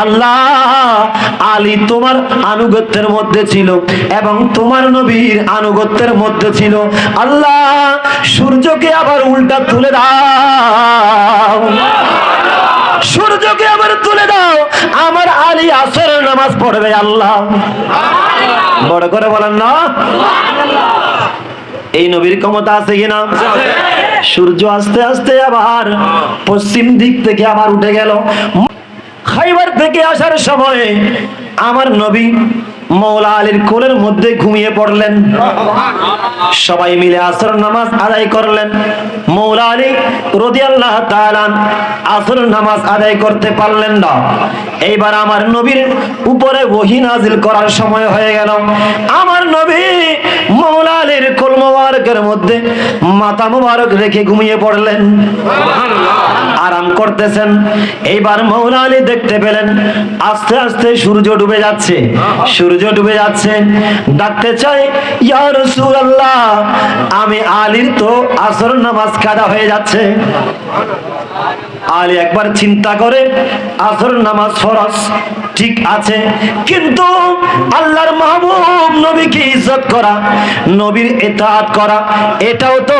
আল্লাহ আলী তোমার আনুগত্যের মধ্যে ছিল এবং তোমার নবীর আনুগত্যের মধ্যে ছিল। আল্লাহ, সূর্যকে আবার উল্টা তুলে দাও। সূর্যকে আবার তুলে দাও। আমার আলী আসর নামাজ পড়বে আল্লাহ। বড় করে বলেন না। এই নবীর ক্ষমতা আছে কিনা? সূর্য আস্তে আস্তে আবার পশ্চিম দিক থেকে আবার উঠে গেল। খাইবার থেকে আসার সময় আমার নবী মৌলা আলীর কোলের মধ্যে ঘুমিয়ে পড়লেন। সবাই মিলে আসর নামাজ আদায় করলেন। মৌলা আলী রদি আল্লাহ আসর নামাজ আদায় করতে পারলেন না। এইবার আমার নবীর উপরে ওহি নাজিল করার সময় হয়ে গেল। আমার নবী মৌলা আলীর কোল মোবারকের মধ্যে মাথা মোবারক রেখে ঘুমিয়ে পড়লেন। আরাম করতেছেন। এইবার মৌলা আলী দেখতে পেলেন আস্তে আস্তে সূর্য ডুবে যাচ্ছে। সূর্য ডুবে যাচ্ছে। ডাকতে চাই, ইয়া রাসূলুল্লাহ, আমি আলীর তো আসর নামাজ কাদা হয়ে যাচ্ছে। আলী একবার চিন্তা করে, আসর নামাজ ফরজ ঠিক আছে, কিন্তু আল্লাহর মাহবুব নবীকে ইজ্জত করা, নবীর ইতাআত করা, এটাও তো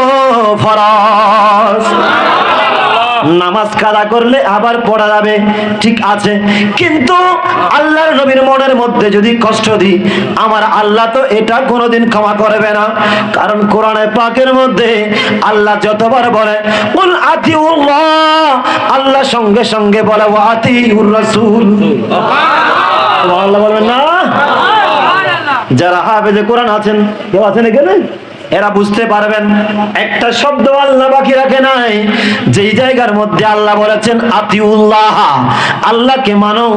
ফরজ। নামাজ কাদা করলে আবার পড়া যাবে, ঠিক আছে। কিন্তু আল্লাহর নবীর মনের মধ্যে যদি কষ্ট দিই, আমার আল্লাহ তো এটা কোনোদিন ক্ষমা করবে না। কারণ কোরআনে পাকের মধ্যে আল্লাহ যতবার বলে, উল আতিউল্লাহ আল্লাহ সঙ্গে সঙ্গে বলে, ওয়া আতিউর রাসূল আল্লাহ বলবেন না? যারা হাফেজে কোরআন আছেন, কেউ আছেন এখানে? এরা বুঝতে পারবেন, একটা শব্দ আল্লাহ বাকি রাখে নাই। যেই জায়গার মধ্যে আল্লাহ বলেছেন, আতিউল্লাহ আল্লাহকে মানো,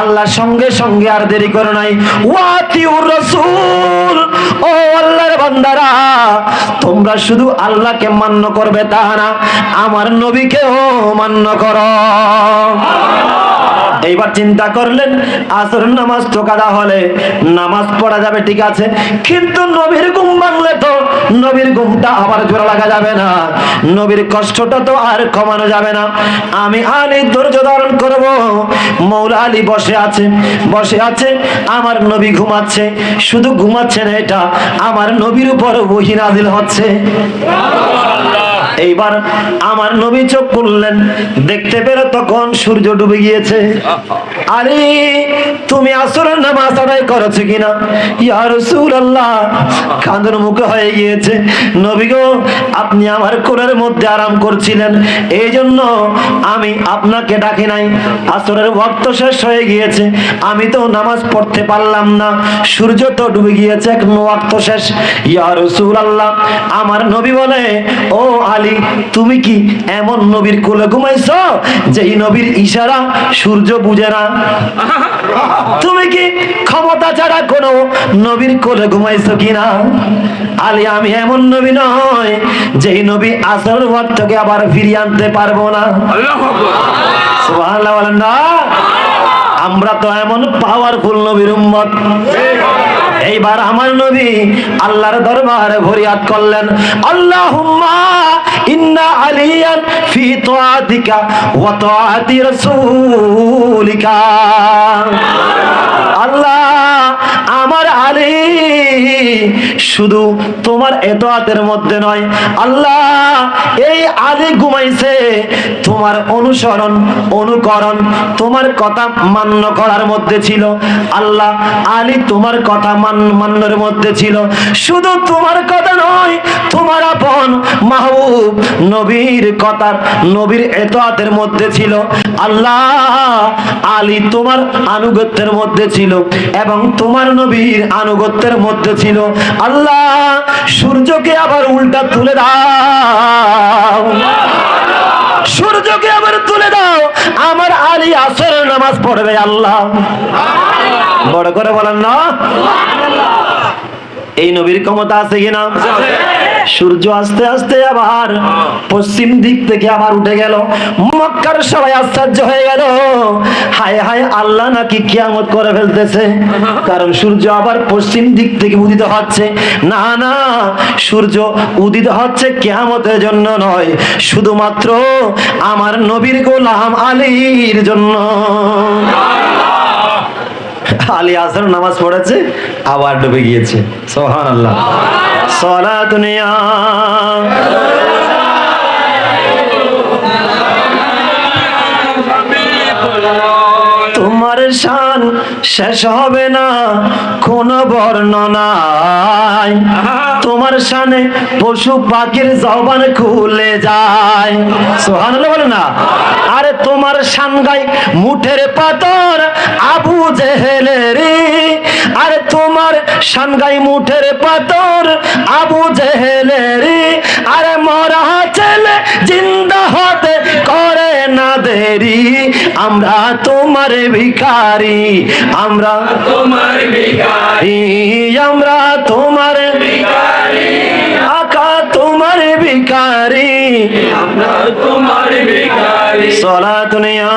আল্লাহ সঙ্গে সঙ্গে আর দেরি করো নাই। ওয়াতিউর রাসূল ও আল্লাহর বান্দারা, তোমরা শুধু আল্লাহকে মান্য করবে তা না, আমার নবীকেও মান্য করো। এইবার চিন্তা করলেন, আসর নামাজ তো কাদা হলে, নামাজ পড়া যাবে ঠিক আছে, কিন্তু নবীর ঘুম ভাঙলে তো নবীর ঘুমটা আবার জোড়া লাগা যাবে না, নবীর কষ্টটা তো আর কমানো যাবে না। আমি আলী ধৈর্য ধারণ করব, মৌলা আলী বসে আছে বসে আছে, আমার নবী ঘুমাচ্ছে, শুধু ঘুমাচ্ছে না এটা, আমার নবীর উপর বহি নাজিল হচ্ছে। এইবার আমার নবী চোখ খুললেন, দেখতে পেরে তখন সূর্য ডুবে গিয়েছে। আরে, তুমি আসরের নামাজ আদায় করেছ কিনা? ইয়া রাসূলুল্লাহ, কাঁদর মুখে হয়ে গিয়েছে। নবী গো, আপনি আমার কোলের মধ্যে আরাম করছিলেন এই জন্য আমি আপনাকে ডাকি নাই। আসরের ওয়াক্ত শেষ হয়ে গিয়েছে, আমি তো নামাজ পড়তে পারলাম না। সূর্য তো ডুবে গিয়েছে, এখন ওয়াক্ত শেষ। ইয়া রাসূলুল্লাহ, আমার নবী বলে, ও আলী তুমি কি এমন নবীর কোলে ঘুমাইছো যেই নবীর ইশারা সূর্য বুঝে না? তুমি কি ক্ষমতা ছাড়া কোনো নবীর কোলে ঘুমাইছো কিনা? আলী আমি এমন নবী নয় যেই নবী আসল থেকে আবার ফিরিয়ে আনতে পারব না। সুবহানাল্লাহ না। আমরা তো এমন পাওয়ারফুল নবীর উম্মত। এইবার আমার নবী আল্লাহর দরবারে ফরিয়াদ করলেন, আল্লাহুম্মা ইন্না আলিয়ান ফি তোয়াতিকা ওয়া তোয়াতি রাসূলিকা। আল্লাহ, আমার আলী শুধু তোমার এতআতের মধ্যে নয়, আল্লাহ এই আলী ঘুমাইছে। তোমার অনুসরণ, অনুকরণ তোমার কথা মান্য করার মধ্যে ছিল। আল্লাহ আলী তোমার কথা মান, মান্যের মধ্যে ছিল। শুধু তোমার কথা নয়, তোমার আপন মাহবুব নবীর কথার নবীর এতআতের মধ্যে ছিল। আল্লাহ আলী তোমার আনুগত্যের মধ্যে ছিল এবং তোমার নবীর আনুগত্যের মধ্যে ছিল। আল্লাহ, সূর্যকে আবার উল্টা তুলে দাও। সূর্যকে আবার তুলে দাও। আমার আলী আসরের নামাজ পড়বে আল্লাহ। বড় করে বলেন না। এই নবীর ক্ষমতা আছে কিনা? সূর্য আস্তে আস্তে আবার পশ্চিম দিক থেকে আবার উঠে গেল। মক্কার সবাই আশ্চর্য হয়ে গেল। হায় হায়, আল্লাহ নাকি কিয়ামত করে ফেলতেছে। কারণ সূর্য আবার পশ্চিম দিক থেকে উদিত হচ্ছে। না না, সূর্য উদিত হচ্ছে কিয়ামতের জন্য নয়। শুধুমাত্র আমার নবীর গোলাম আলীর জন্য। খালি আসর নামাজ পড়েছে, আবার ডুবে গিয়েছে। সোহান আল্লাহ দুনিয়া তোমার শান শেষ হবে না, কোন বর্ণনায় তোমার শানে পশু পাখির জবান খুলে যায়। সোহানুল্লাহ বলে না? আরে তোমার শান গাই মুঠের পাতর আবু জেহেলের। আরে তোমার শান গাই মুঠের পাতর আবু জেহেলের। আরে মরা ছেলে জিন্দা হতে করে না দেরি। আমরা তোমার ভিখারি আমরা তোমার ভিখারি। আমরা তোমার ভিখারি। আকা তোমার ভিখারি। আমরা তোমার ভিখারি। সলা দুনিয়া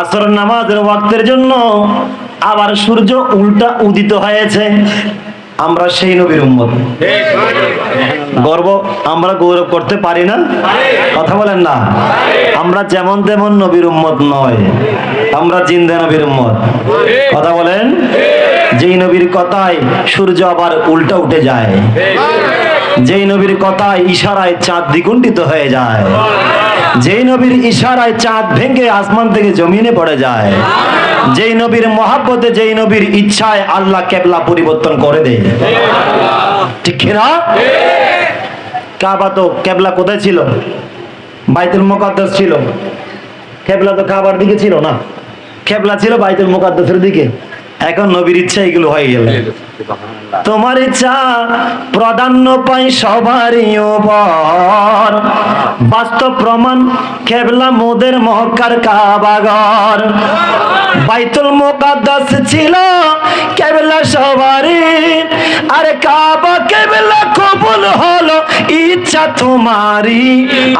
আসর নামাজের ওয়াক্তের জন্য আবার সূর্য উল্টা উদিত হয়েছে। আমরা সেই নবীর উম্মত। গর্ব, আমরা গৌরব করতে পারি না। কথা বলেন না। আমরা যেমন তেমন নবীর উম্মত নয়। আমরা জিন্দা নবীর উম্মত। কথা বলেন? যেই নবীর কথায় সূর্য আবার উল্টা উঠে যায়। যেই নবীর কথায় ইশারায় চাঁদ দ্বিগুণ্ডিত হয়ে যায়। যেই নবীর ইশারায় চাঁদ ভেঙে আসমান থেকে জমিনে পড়ে যায়। যেই নবীর মহাব্বতে যেই নবীর ইচ্ছায় আল্লাহ কেবলা পরিবর্তন করে দেয়। ঠিক না কাবা তো কেবলা কোথায় ছিল? বাইতুল মুকাদ্দাস ছিল। কেবলা তো কাবার দিকে ছিল না। কেবলা ছিল বাইতুল মুকাদ্দাসের দিকে। এখন নবীর ইচ্ছা এগুলো হয়ে গেল। তোমার ইচ্ছা প্রাধান্য পাই সবারই উপর। বাস্তব প্রমাণ কেবলা মোদের মহকার কাবাগর বাইতুল মুকাদ্দাস ছিল কেবলা সবারই আরে কাবা কেবলা কবুল হলো ইচ্ছা তোমারই।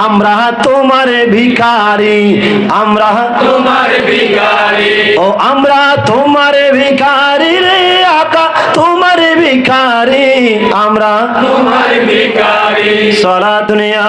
আমরা তোমার ভিখারি আমরা তোমার ভিখারি। ও আমরা তোমার ভিখারি রে আকা তোমার ভিখারি আমরা তোমার ভিখারি। সারা দুনিয়া